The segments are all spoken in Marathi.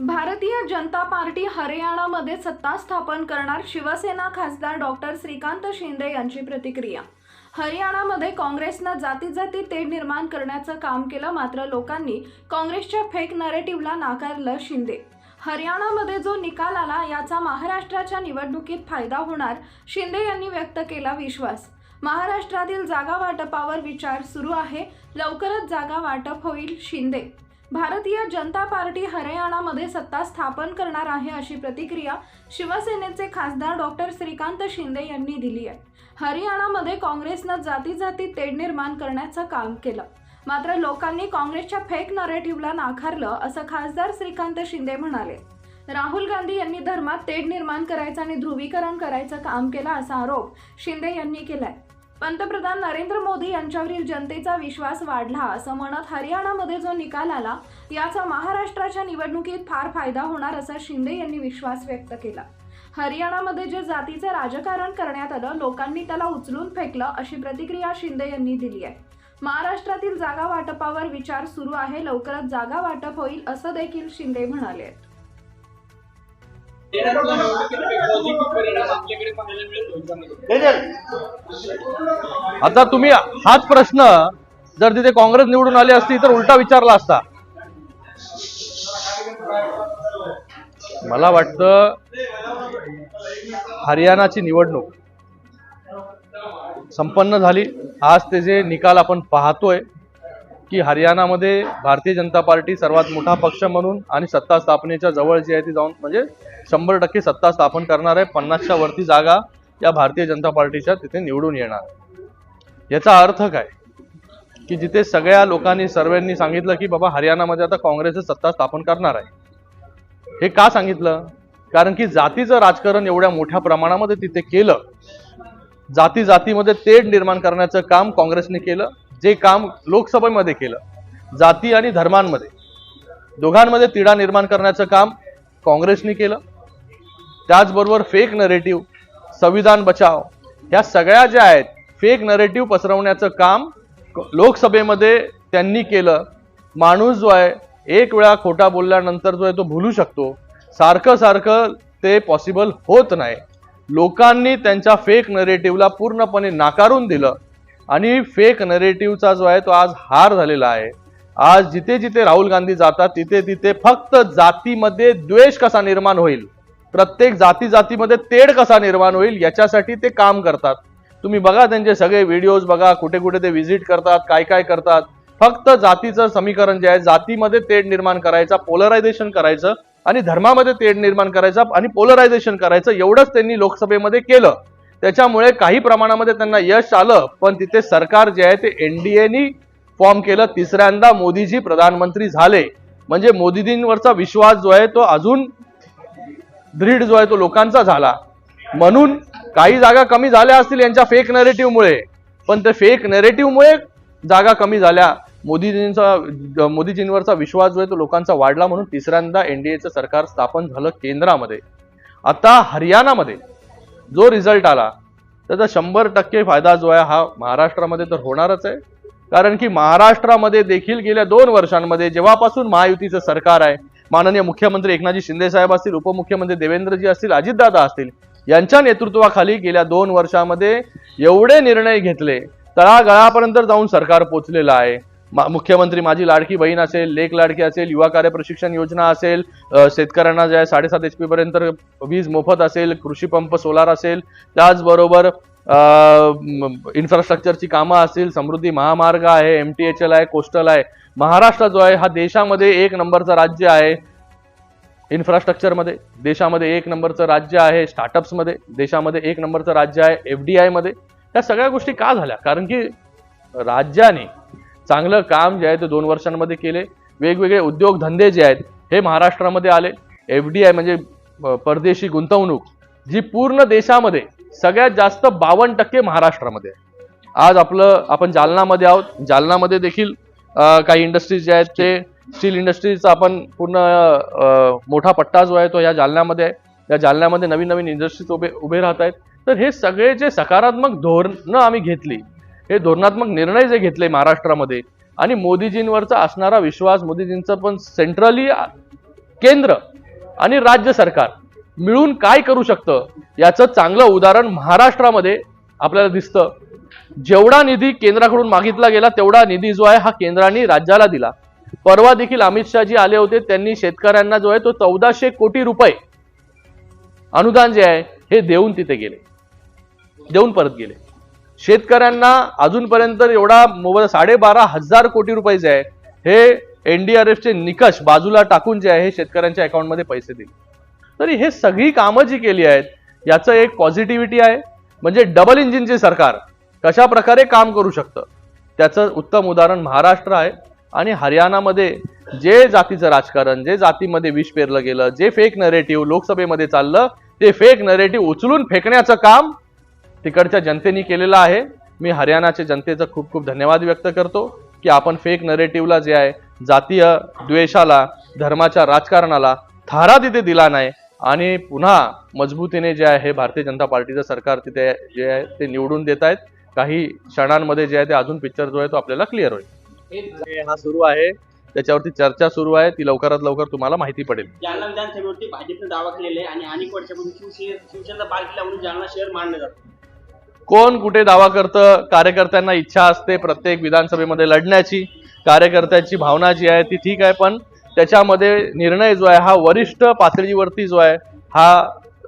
भारतीय जनता पार्टी हरियाणामध्ये सत्ता स्थापन करणार शिवसेना खासदार डॉक्टर श्रीकांत शिंदे यांची प्रतिक्रिया. हरियाणामध्ये काँग्रेसनं जाती जाती तेढ निर्माण करण्याचं काम केलं मात्र लोकांनी काँग्रेसच्या फेक नरेटिव्हला नाकारलं शिंदे. हरियाणामध्ये जो निकाल आला याचा महाराष्ट्राच्या निवडणुकीत फायदा होणार शिंदे यांनी व्यक्त केला विश्वास. महाराष्ट्रातील जागा वाटपावर विचार सुरू आहे लवकरच जागा वाटप होईल शिंदे. भारतीय जनता पार्टी हरियाणामध्ये सत्ता स्थापन करणार आहे अशी प्रतिक्रिया शिवसेनेचे खासदार डॉक्टर श्रीकांत शिंदे यांनी दिली आहे. हरियाणामध्ये काँग्रेसनं जाती जाती तेढ निर्माण करण्याचं काम केलं. मात्र लोकांनी काँग्रेसच्या फेक नरेटिव्हला नाकारलं असं खासदार श्रीकांत शिंदे म्हणाले. राहुल गांधी यांनी धर्मात तेढ निर्माण करायचं आणि ध्रुवीकरण करायचं काम केलं असा आरोप शिंदे यांनी केलाय. पंतप्रधान नरेंद्र मोदी यांच्यावरील जनतेचा विश्वास वाढला असं म्हणत हरियाणामध्ये जो निकाल आला याचा महाराष्ट्राच्या निवडणुकीत फार फायदा होणार असा शिंदे यांनी विश्वास व्यक्त केला. हरियाणामध्ये जे जातीचं राजकारण करण्यात आलं लोकांनी त्याला उचलून फेकलं अशी प्रतिक्रिया शिंदे यांनी दिली आहे. महाराष्ट्रातील जागा वाटपावर विचार सुरू आहे लवकरच जागा वाटप होईल असं देखील शिंदे म्हणाले आता तुम्ही हाच प्रश्न जर तिथे काँग्रेस निवडून आली असती तर उलटा विचारला असता. मला वाटतं हरियाणाची निवडणूक संपन्न झाली. आज ते जे निकाल आपण पाहतोय की हरियाणामध्ये भारतीय जनता पार्टी सर्वात मोठा पक्ष म्हणून आणि सत्ता स्थापनेच्या जवळ जी आहे ती जाऊन म्हणजे शंभर टक्के सत्ता स्थापन करणार आहे. पन्नासच्या वरती जागा या भारतीय जनता पार्टीच्या तिथे निवडून येणार. याचा अर्थ काय? की जिथे सगळ्या लोकांनी सर्वांनी सांगितलं की बाबा हरियाणामध्ये आता काँग्रेसच सत्ता स्थापन करणार आहे. हे का सांगितलं? कारण की जातीचं राजकारण एवढ्या मोठ्या प्रमाणामध्ये तिथे केलं. जाती जातीमध्ये तेढ निर्माण करण्याचं काम काँग्रेसने केलं. जे काम लोकसभेमध्ये केलं जाती आणि धर्मांमध्ये. दोघांमध्ये तिढा निर्माण करण्याचं काम काँग्रेसने केलं. त्याचबरोबर फेक नरेटिव्ह संविधान बचाव ह्या सगळ्या ज्या आहेत फेक नरेटिव्ह पसरवण्याचं काम लोकसभेमध्ये त्यांनी केलं. माणूस जो आहे एक वेळा खोटा बोलल्यानंतर जो आहे तो भुलू शकतो. सारखं सारखं ते पॉसिबल होत नाही. लोकांनी त्यांच्या फेक नरेटिव्हला पूर्णपणे नाकारून दिलं. आणि फेक नरेटिव्हचा जो आहे तो आज हार झालेला आहे. आज जिथे जिथे राहुल गांधी जातात तिथे तिथे फक्त जातीमध्ये द्वेष कसा निर्माण होईल? प्रत्येक जाती जातीमध्ये तेढ कसा निर्माण होईल? याच्यासाठी ते काम करतात. तुम्ही बघा त्यांचे सगळे व्हिडिओज बघा कुठे कुठे ते व्हिजिट करतात काय काय करतात. फक्त जातीचं समीकरण जे आहे जातीमध्ये तेढ निर्माण करायचा पोलरायझेशन करायचं आणि धर्मामध्ये तेढ निर्माण करायचा आणि पोलरायझेशन करायचं एवढंच त्यांनी लोकसभेमध्ये केलं. त्याच्यामुळे काही प्रमाणामध्ये त्यांना यश आलं पण तिथे सरकार जे आहे ते एनडीएनी फॉर्म केलं. तिसऱ्यांदा मोदीजी प्रधानमंत्री झाले. म्हणजे मोदीजींवरचा विश्वास जो आहे तो अजून दृढ जो आहे तो लोकांचा झाला. म्हणून काही जागा कमी झाल्या असतील यांच्या फेक नरेटिव्हमुळे पण ते फेक नरेटिव्हमुळे जागा कमी झाल्या. मोदीजींचा मोदीजींवरचा विश्वास जो आहे तो लोकांचा वाढला म्हणून तिसऱ्यांदा एनडीएचं सरकार स्थापन झालं केंद्रामध्ये. आता हरियाणामध्ये जो रिझल्ट आला त्याचा शंभर टक्के फायदा जो आहे हा महाराष्ट्रामध्ये तर होणारच आहे. कारण की महाराष्ट्रामध्ये देखील गेल्या दोन वर्षांमध्ये जेव्हापासून महायुतीचं सरकार आहे माननीय मुख्यमंत्री एकनाथजी शिंदे साहेब असतील उपमुख्यमंत्री देवेंद्रजी असतील अजितदादा असतील यांच्या नेतृत्वाखाली गेल्या दोन वर्षामध्ये एवढे निर्णय घेतले तळागळापर्यंत जाऊन सरकार पोचलेलं आहे. मुख्यमंत्री माझी लाडकी बहीण असेल लेख लाडकी असेल युवा कार्य प्रशिक्षण योजना असेल शेतकऱ्यांना जे आहे साडेसात एच पी पर्यंत वीज मोफत असेल कृषी पंप सोलार असेल त्याचबरोबर इन्फ्रास्ट्रक्चरची कामं असतील समृद्धी महामार्ग आहे एम टी एच एल आहे कोस्टल आहे. महाराष्ट्र जो आहे हा देशामध्ये एक नंबरचं राज्य आहे. इन्फ्रास्ट्रक्चरमध्ये देशामध्ये एक नंबरचं राज्य आहे. स्टार्टअप्समध्ये देशामध्ये एक नंबरचं राज्य आहे. एफ डी आयमध्ये या सगळ्या गोष्टी का झाल्या? कारण की राज्याने चांगलं काम जे आहे ते दोन वर्षांमध्ये केले. वेगवेगळे उद्योगधंदे जे आहेत हे महाराष्ट्रामध्ये आले. एफ डी आय म्हणजे परदेशी गुंतवणूक जी पूर्ण देशामध्ये सगळ्यात जास्त बावन्न टक्के महाराष्ट्रामध्ये आहे. आज आपलं आपण जालनामध्ये आहोत. जालनामध्ये देखील काही इंडस्ट्रीज जे आहेत ते स्टील इंडस्ट्रीजचा आपण पूर्ण मोठा पट्टा जो आहे तो या जालन्यामध्ये आहे. या जालन्यामध्ये नवीन नवीन इंडस्ट्रीज उभे उभे राहत आहेत. तर हे सगळे जे सकारात्मक धोरणं आम्ही घेतली हे धोरणात्मक निर्णय जे घेतले महाराष्ट्रामध्ये आणि मोदीजींवरचा असणारा विश्वास मोदीजींचं पण सेंट्रली केंद्र आणि राज्य सरकार मिळून काय करू शकतं याचं चांगलं उदाहरण महाराष्ट्रामध्ये आपल्याला दिसतं. जेवढा निधी केंद्राकडून मागितला गेला तेवढा निधी जो आहे हा केंद्राने राज्याला दिला. परवा देखील अमित शहाजी आले होते त्यांनी शेतकऱ्यांना जो आहे तो चौदाशे कोटी रुपये अनुदान जे आहे हे देऊन तिथे गेले. देऊन परत गेले. शेतकऱ्यांना अजूनपर्यंत एवढा मोबाईल साडेबारा हजार कोटी रुपयाचे आहे. हे एनडीआरएफचे निकष बाजूला टाकून जे आहे हे शेतकऱ्यांच्या अकाउंटमध्ये पैसे दिले तरी हे सगळी कामं जी केली आहेत याचं एक पॉझिटिव्हिटी आहे. म्हणजे डबल इंजिनचे सरकार कशा प्रकारे काम करू शकतं? त्याचं उत्तम उदाहरण महाराष्ट्र आहे. आणि हरियाणामध्ये जे जातीचं राजकारण जे जातीमध्ये विष पेरलं गेलं जे फेक नरेटिव्ह लोकसभेमध्ये चाललं ते फेक नरेटिव्ह उचलून फेकण्याचं काम तिकडच्या जनतेने केलेलं आहे. मी हरियाणाच्या जनतेचा खूप खूप धन्यवाद व्यक्त करतो की आपण फेक नरेटिव्हला जे आहे जातीय द्वेषाला धर्माच्या राजकारणाला थारा तिथे दिला नाही. आणि पुन्हा मजबूतीने जे आहे हे भारतीय जनता पार्टीचं सरकार तिथे जे आहे ते निवडून देत आहेत. काही क्षणांमध्ये जे आहे ते अजून पिक्चर जो आहे तो आपल्याला क्लिअर होईल. हा सुरू आहे. त्याच्यावरती चर्चा सुरू आहे. ती लवकरात लवकर तुम्हाला माहिती पडेल. जालना विधानसभेवरती भाजपने दावा केलेला आहे आणि अनेक वर्षापासून शिवसेना पार्टीला म्हणून जालना शहर मानलं जातं. कोण कुठे दावा करतं? कार्यकर्त्यांना इच्छा असते प्रत्येक विधानसभेमध्ये लढण्याची. कार्यकर्त्याची भावना जी आहे ती ठीक आहे पण त्याच्यामध्ये निर्णय जो आहे हा वरिष्ठ पातळीवरती जो आहे हा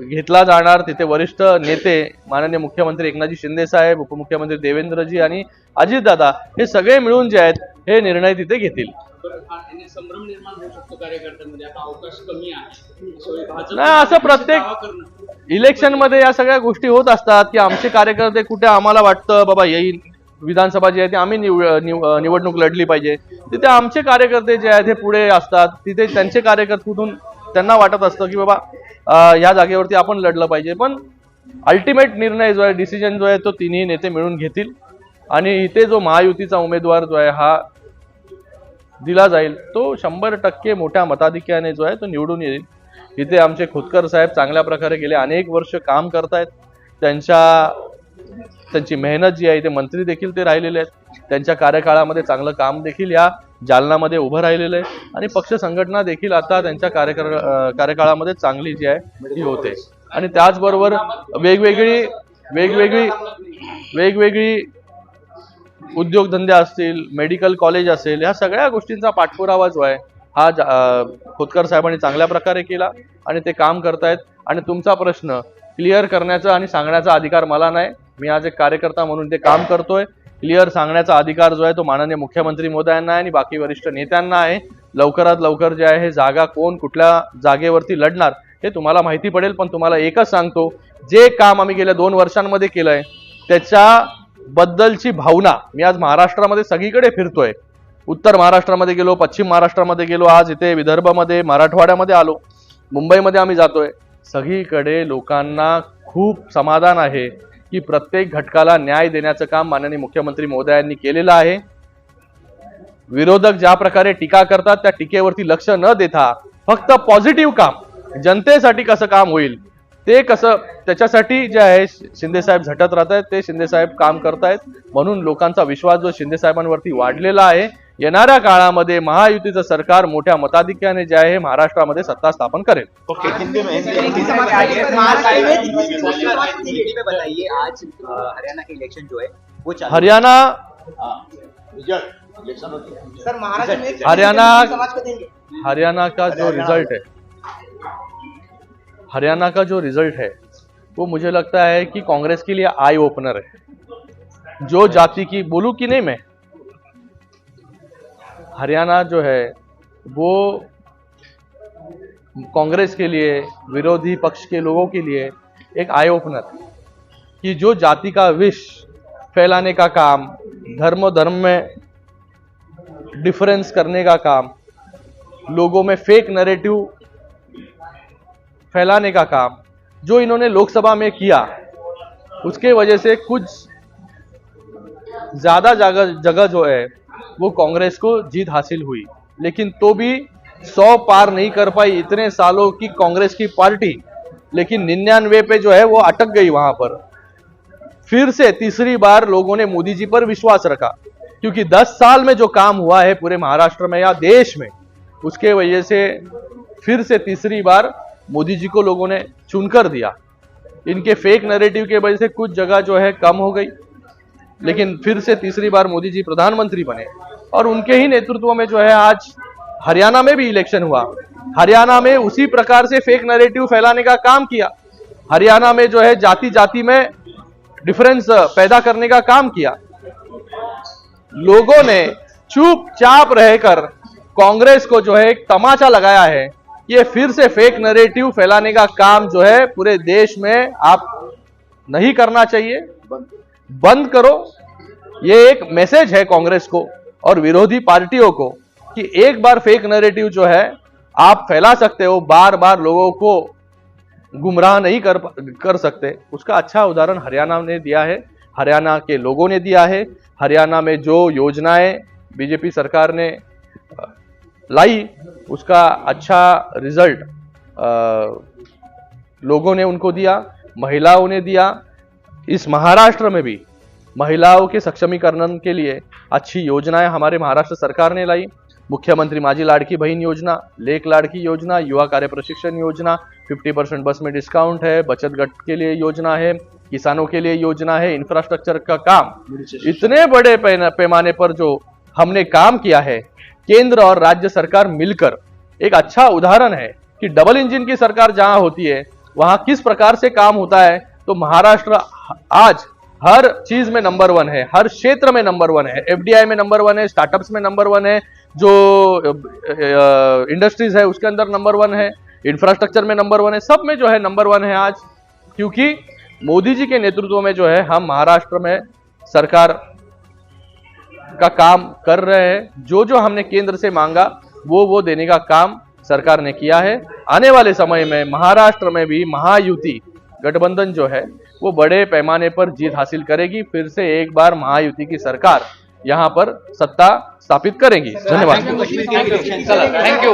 घेतला जाणार तिथे वरिष्ठ नेते माननीय मुख्यमंत्री एकनाथजी शिंदे साहेब उपमुख्यमंत्री देवेंद्रजी आणि अजितदादा हे सगळे मिळून जे आहेत हे निर्णय तिथे घेतील. नाही, असं प्रत्येक- इलेक्शनमध्ये या सगळ्या गोष्टी होत असतात की आमचे कार्यकर्ते कुठे आम्हाला वाटतं बाबा येईल. विधानसभा जी आहे ती आम्ही निव निव- निवडणूक लढली पाहिजे. तिथे आमचे कार्यकर्ते जे आहेत हे पुढे असतात. तिथे त्यांचे कार्यकर्ते कुठून त्यांना वाटत असतं की बाबा या जागेवरती आपण लढलं पाहिजे. पण अल्टिमेट निर्णय जो आहे डिसिजन जो आहे तो तिन्ही नेते मिळून घेतील. आणि इथे जो महायुतीचा उमेदवार जो आहे हा दिला जाईल. तो शंभर टक्के मोठ्या मताधिक्याने जो आहे तो निवडून येईल. इथे आमचे खोतकर साहेब चांगल्या प्रकारे गेले अनेक वर्ष काम करतायत. त्यांच्या त्यांची मेहनत जी आहे ते मंत्री देखील ते राहिलेले आहेत. त्यांच्या कार्यकाळामध्ये चांगलं काम देखील या जालनामध्ये उभं राहिलेलं आहे. आणि पक्ष संघटना देखील आता त्यांच्या कार्यकाळ कार्यकाळामध्ये चांगली जी आहे ती होते. आणि त्याचबरोबर वेगवेगळी वेगवेगळी वेगवेगळी उद्योगधंदे असतील मेडिकल कॉलेज असेल ह्या सगळ्या गोष्टींचा पाठपुरावा जो आहे हा जा- खोतकर साहेबांनी चांगल्या प्रकारे केला आणि ते काम करतायत. आणि तुमचा प्रश्न क्लिअर करण्याचा आणि सांगण्याचा अधिकार मला नाही. मी आज एक कार्यकर्ता म्हणून ते काम करतोय. क्लिअर सांगण्याचा अधिकार जो आहे तो माननीय मुख्यमंत्री मोदयांना आहे आणि बाकी वरिष्ठ नेत्यांना आहे. लवकरात लवकर जे आहे जागा कोण कुठल्या जागेवरती लढणार हे तुम्हाला माहिती पडेल पण तुम्हाला एकच सांगतो जे काम आम्ही गेल्या दोन वर्षांमध्ये केलंय त्याच्या बद्दलची भावना मी आज महाराष्ट्रामध्ये सगळीकडे फिरतोय. उत्तर महाराष्ट्रामध्ये गेलो पश्चिम महाराष्ट्रामध्ये गेलो आज इथे विदर्भामध्ये मराठवाड्यामध्ये आलो मुंबईमध्ये आम्ही जातोय. सगळीकडे लोकांना खूप समाधान आहे की प्रत्येक घटकाला न्याय देण्याचं काम माननीय मुख्यमंत्री मोदयांनी केलेलं आहे. विरोधक ज्या प्रकारे टीका करतात त्या टीकेवरती लक्ष न देता फक्त पॉझिटिव्ह काम जनतेसाठी कसं काम होईल ते कसं त्याच्यासाठी जे आहे शिंदेसाहेब झटत राहत आहेत ते शिंदेसाहेब काम करतायत म्हणून लोकांचा विश्वास जो शिंदेसाहेबांवरती वाढलेला आहे येणाऱ्या काळामध्ये महायुतीचं सरकार मोठ्या मताधिक्याने जे आहे महाराष्ट्रामध्ये सत्ता स्थापन करेल. हरियाणा के इलेक्शन जो है वो चालू हरियाणा हरियाणा का जो रिजल्ट है हरियाणा का जो रिजल्ट है वो मुझे लगता है कि कांग्रेस के लिए आई ओपनर है। जो जाति की बोलूं कि नहीं मैं? हरियाणा जो है, वो कांग्रेस के लिए, विरोधी पक्ष के लोगों के लिए एक आई ओपनर कि जो जाति का विष फैलाने का काम धर्म धर्म में डिफरेंस करने का काम, लोगों में फेक नैरेटिव फैलाने का काम, जो इन्होंने लोकसभा में किया, उसके वजह से कुछ ज़्यादा जगह जगह जो है वो कांग्रेस को जीत हासिल हुई। लेकिन तो भी सौ पार नहीं कर पाई इतने सालों की कांग्रेस की पार्टी। लेकिन निन्यानवे पे जो है वो अटक गई वहाँ पर। फिर से तीसरी बार लोगों ने मोदी जी पर विश्वास रखा। क्योंकि 10 साल में जो काम हुआ है पूरे महाराष्ट्र में या देश में, उसके वजह से फिर से तीसरी बार मोदी जी को लोगों ने चुनकर दिया। इनके फेक नैरेटिव के वजह से कुछ जगह जो है कम हो गई। लेकिन फिर से तीसरी बार मोदी जी प्रधानमंत्री बने। और उनके ही नेतृत्व में जो है आज हरियाणा में भी इलेक्शन हुआ। हरियाणा में उसी प्रकार से फेक नैरेटिव फैलाने का काम किया। हरियाणा में जो है जाति जाति में डिफरेंस पैदा करने का काम किया। लोगों ने चुपचाप रहकर कांग्रेस को जो है एक तमाचा लगाया है ये फिर से फेक नरेटिव फैलाने का काम जो है पूरे देश में आप नहीं करना चाहिए। बंद करो। ये एक मैसेज है कांग्रेस को और विरोधी पार्टियों को कि एक बार फेक नैरेटिव जो है आप फैला सकते हो बार बार लोगों को गुमराह नहीं कर कर सकते। उसका अच्छा उदाहरण हरियाणा ने दिया है हरियाणा के लोगों ने दिया है। हरियाणा में जो योजनाएँ बीजेपी सरकार ने लाई उसका अच्छा रिज़ल्ट आ, लोगों ने उनको दिया महिलाओं ने दिया इस महाराष्ट्र में भी महिलाओं के सक्षमीकरण के लिए अच्छी योजनाएँ हमारे महाराष्ट्र सरकार ने लाई। मुख्यमंत्री माझी लाड़की बहन योजना, लेक लाड़की योजना, युवा कार्य प्रशिक्षण योजना 50 परसेंट बस में डिस्काउंट है, बचत गट के लिए योजना है, किसानों के लिए योजना है इंफ्रास्ट्रक्चर का काम। इतने बड़े पैमाने पर जो हमने काम किया है, केंद्र और राज्य सरकार मिलकर एक अच्छा उदाहरण है कि डबल इंजन की सरकार जहाँ होती है, वहाँ किस प्रकार से काम होता है तो महाराष्ट्र आज हर चीज़ में नंबर वन है, हर क्षेत्र में नंबर वन है एफडीआई में नंबर वन है स्टार्टअप्स में नंबर वन है, जो इंडस्ट्रीज़ है, उसके अंदर नंबर वन है इंफ्रास्ट्रक्चर में नंबर वन है, सब में जो है नंबर वन है आज, क्योंकि मोदी जी के नेतृत्व में जो है, हम महाराष्ट्र में सरकार का काम कर रहे हैं, जो जो हमने केंद्र से मांगा, वो वो देने का काम सरकार ने किया है। आने वाले समय में महाराष्ट्र में भी महायुति गठबंधन जो है वो बड़े पैमाने पर जीत हासिल करेगी फिर से एक बार महायुति की सरकार यहाँ पर सत्ता स्थापित करेगी। धन्यवाद। Thank you